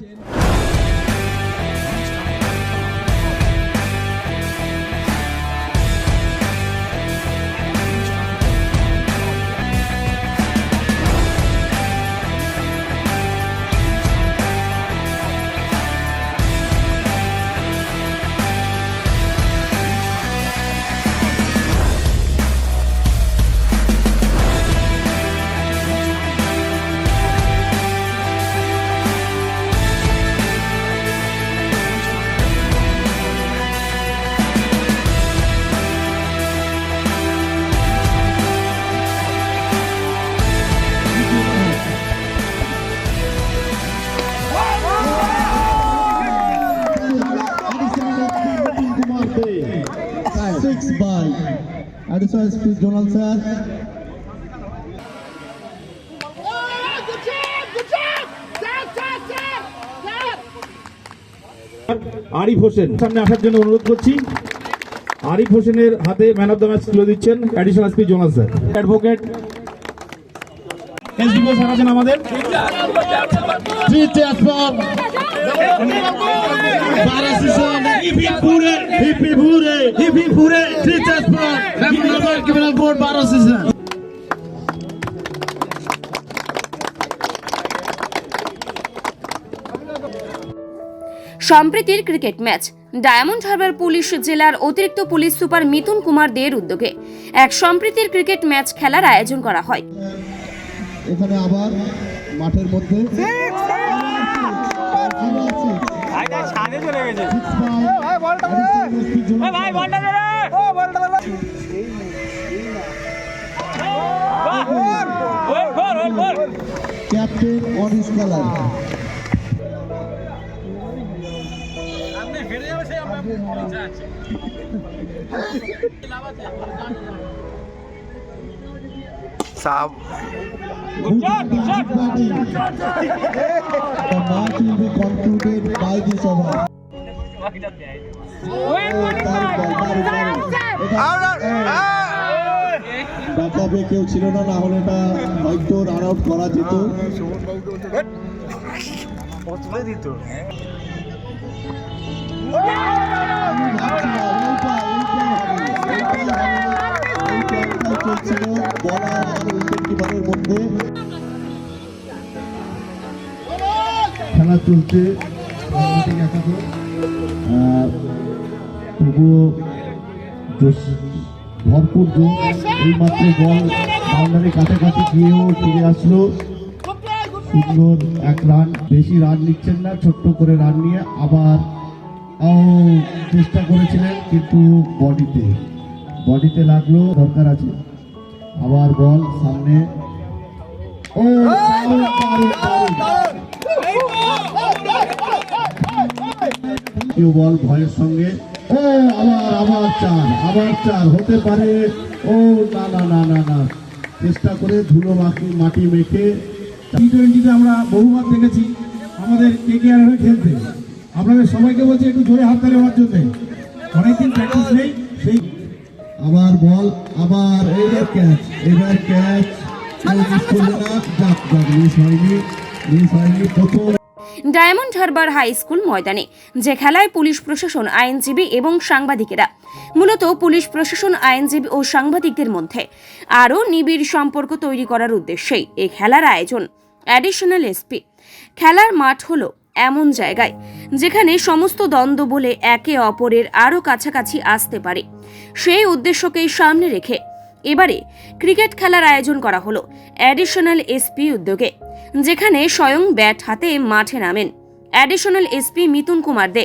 Captain. Down! Arif Hossain সামনে আসার জন্য অনুরোধ করছি আরিফ হোসেনের হাতে ম্যান অফ দ্য ম্যাচ তুলে দিচ্ছেন additional SP zonal sir advocate সম্প্রীতির cricket match Diamond Harbour police জেলার অতিরিক্ত পুলিশ সুপার মিথুন কুমার দের উদ্যোগে। এক সম্প্রীতির ক্রিকেট ম্যাচ খেলার আয়োজন করা হয়। এখানে আবার মাঠের মধ্যে ছাদে চলে গেছে। ভাই বলটা দে রে साहब কেউ ছিল না না হলে এটা হয়তো করা যেত খেলা চলছে। তবুও ভরপুর জোর এই মাত্র বল বাউন্ডারির কাছাকাছি গিয়েও ফিরে আসলো। সুন্দর এক রান। বেশি রান নিচ্ছেন না, ছোট্ট করে রান নিয়ে আবার চেষ্টা করেছিলেন, কিন্তু বডিতে বডিতে লাগল, দরকার আছে। আবার বল সামনে। ও বল ভয়ের সঙ্গে। ও আবার আবার চার আবার চার হতে পারে। ও না না না না না। চেষ্টা করে ধুলো মাটি মাটি মেখে। টি টোয়েন্টিতে আমরা বহুবার দেখেছি আমাদের কে কে আর খেলতে। আপনাদের সবাইকে বলছি একটু জোরে হাততালি হওয়ার জন্য। অনেকদিন প্র্যাকটিস নেই সেই আবার বল আবার এবার ক্যাচ এবার catch Diamond Harbour high school ময়দানে যে খেলায় পুলিশ প্রশাসন আইনজীবী এবং সাংবাদিকেরা। মূলত পুলিশ প্রশাসন আইনজীবী ও সাংবাদিকদের মধ্যে আরও নিবিড় সম্পর্ক তৈরি করার উদ্দেশ্যেই এই খেলার আয়োজন। অ্যাডিশনাল এসপি খেলার মাঠ হলো এমন জায়গায়, যেখানে সমস্ত দ্বন্দ্ব বলে একে অপরের আরও কাছাকাছি আসতে পারে। সেই উদ্দেশ্যকেই সামনে রেখে এবারে ক্রিকেট খেলার আয়োজন করা হলো অ্যাডিশনাল এসপি উদ্যোগে, যেখানে স্বয়ং ব্যাট হাতে মাঠে নামেন additional SP Mithun Kumar De.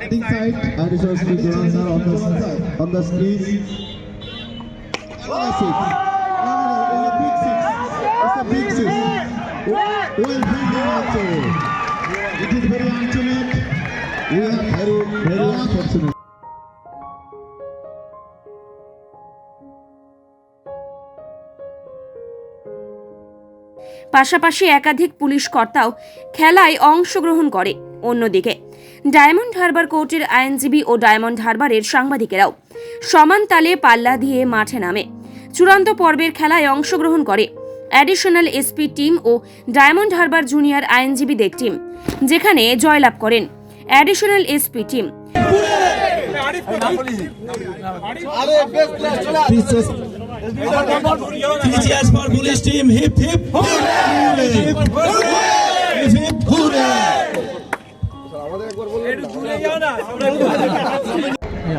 Batting side, additional speed Jonas sir on the side, on the screen. A six. No, no, no, it's a big six. It's a big six. Well also. It is very unfortunate. We are very, very unfortunate. পাশাপাশি একাধিক police কর্তাও খেলায় অংশগ্রহণ করে অন্যদিকে diamond Harbour কোর্টের আইনজীবী ও diamond হারবারের সাংবাদিকেরাও সমান তালে পাল্লা দিয়ে মাঠে নামে। চূড়ান্ত পর্বের খেলায় অংশগ্রহণ করে। অ্যাডিশনাল এসপি টিম ও ডায়মন্ড হারবার জুনিয়র আইনজীবীদের টিম, যেখানে জয়লাভ করেন অ্যাডিশনাল এসপি টিম।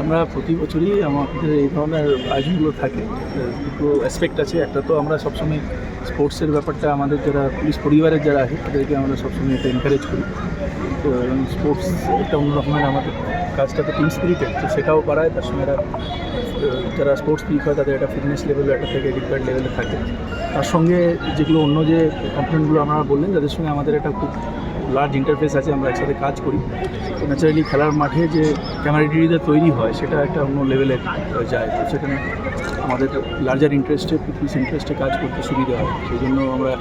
আমরা প্রতি বছরই আমাদের এই ধরনের আয়োজনগুলো থাকে। দুটো অ্যাসপেক্ট আছে। একটা তো আমরা সবসময় স্পোর্টসের ব্যাপারটা আমাদের যারা পুলিশ পরিবারের যারা আছে, তাদেরকে আমরা সবসময় এটা এনকারেজ করি। তো স্পোর্টস একটা অন্য রকমের আমাদের কাজটা তো টিম স্পিরিটেড তো সেটাও করায় তার সঙ্গে যারা স্পোর্টস পিক হয়, তাদের একটা ফিটনেস লেভেল একটা থেকে রিকোয়ার্ড লেভেলে থাকে। তার সঙ্গে যেগুলো অন্য যে কম্পোনেন্টগুলো আপনারা বললেন, তাদের সঙ্গে আমাদের একটা খুব লার্জ ইন্টারফেস আছে, আমরা একসাথে কাজ করি। ন্যাচারালি খেলার মাঠে যে ক্যামারাডিটা তৈরি হয়, সেটা একটা অন্য লেভেলে যায়। তো সেখানে আমাদের লার্জার ইন্টারেস্টে পিপলস ইন্টারেস্টে কাজ করতে সুবিধা হয়। সেই জন্য আমরা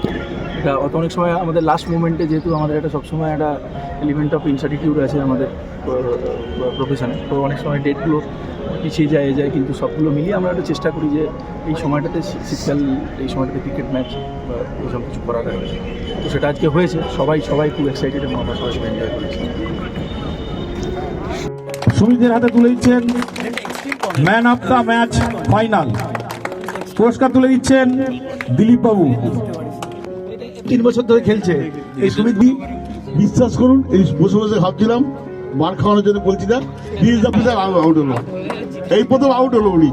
এটা, অত অনেক সময় আমাদের লাস্ট মোমেন্টে যেহেতু আমাদের একটা সবসময় একটা এলিমেন্ট অফ ইনসার্টিটিউড আছে আমাদের প্রফেশনে তো অনেক সময় ডেটগুলো পিছিয়ে যায় যায়, কিন্তু সবগুলো মিলিয়ে আমরা একটা চেষ্টা করি যে এই সময়টাতে শীতকাল, এই সময়টাতে ক্রিকেট ম্যাচ বা এইসব কিছু করা যায় তো সেটা আজকে হয়েছে। সবাই সবাই খুব এক্সাইটেড এবং আমরা সবাই এনজয় করেছি। সুমিতের হাতে তুলে দিচ্ছেন man of the match final পুরস্কার তুলে দিচ্ছেন দিলীপ বাবু। তিন বছর ধরে খেলছে। এই সুমিত দি বিশ্বাস করুন এই বসে বসে ভাবছিলাম মার খাওয়ানোর জন্য বলছি না প্লেয়ার আউট হলো। এই প্রথম আউট হলো উনি।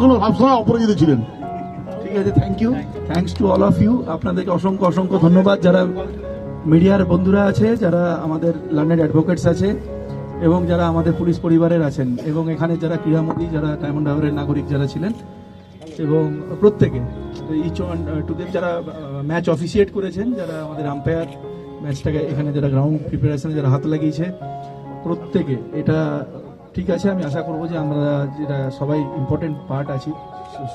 কোনো সবসময় অপরাজিত ছিলেন। ঠিক আছে thank you thanks to all of you আপনাদেরকে অসংখ্য অসংখ্য ধন্যবাদ। যারা মিডিয়ার বন্ধুরা আছে, যারা আমাদের লার্নেড অ্যাডভোকেটস আছে, এবং যারা আমাদের পুলিশ পরিবারের আছেন, এবং এখানে যারা ক্রীড়ামন্ত্রী যারা ডায়মন্ড হারবারের নাগরিক যারা ছিলেন, এবং প্রত্যেকে ইচ টুদের যারা ম্যাচ অফিসিয়েট করেছেন, যারা আমাদের আম্পায়ার ম্যাচটাকে এখানে যারা গ্রাউন্ড প্রিপারেশনে যারা হাত লাগিয়েছে, প্রত্যেকে, এটা ঠিক আছে। আমি আশা করব যে আমরা যেটা সবাই ইম্পর্টেন্ট পার্ট আছি।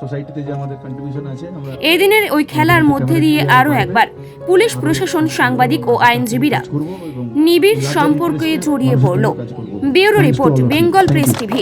সোসাইটিতে যে আমাদের কন্ট্রিবিউশন আছে আমরা এই দিনের ওই খেলার মধ্যে দিয়ে আরও একবার পুলিশ প্রশাসন সাংবাদিক ও আইনজীবীরা নিবিড় সম্পর্কে জড়িয়ে পড়ল। Bureau report Bengal press TV.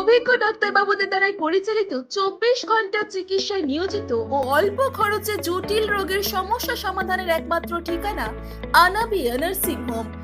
অভিজ্ঞ ডাক্তারবাবুদের দ্বারাই পরিচালিত চব্বিশ ঘণ্টা চিকিৎসায় নিয়োজিত ও অল্প খরচে জটিল রোগের সমস্যা সমাধানের একমাত্র ঠিকানা আনাবি নার্সিং হোম।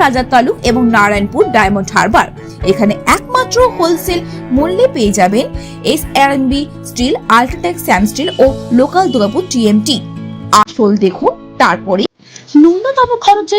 রাজার তালুক এবং নারায়ণপুর ডায়মন্ড হারবার। এখানে একমাত্র হোলসেল মূল্যে পেয়ে যাবেন S R N B steel, UltraTech স্যামস্টিল ও লোকাল দুর্গাপুর টিএমটি আসল দেখুন, তারপরে ন্যূনতম খরচে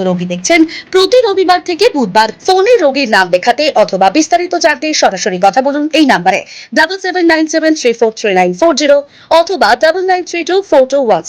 রোগী দেখছেন প্রতি রবিবার থেকে বুধবার ফোনে রোগীর নাম দেখাতে অথবা বিস্তারিত জানতে সরাসরি কথা বলুন এই নাম্বারে double seven nine seven three four three nine four zero অথবা double nine three two four two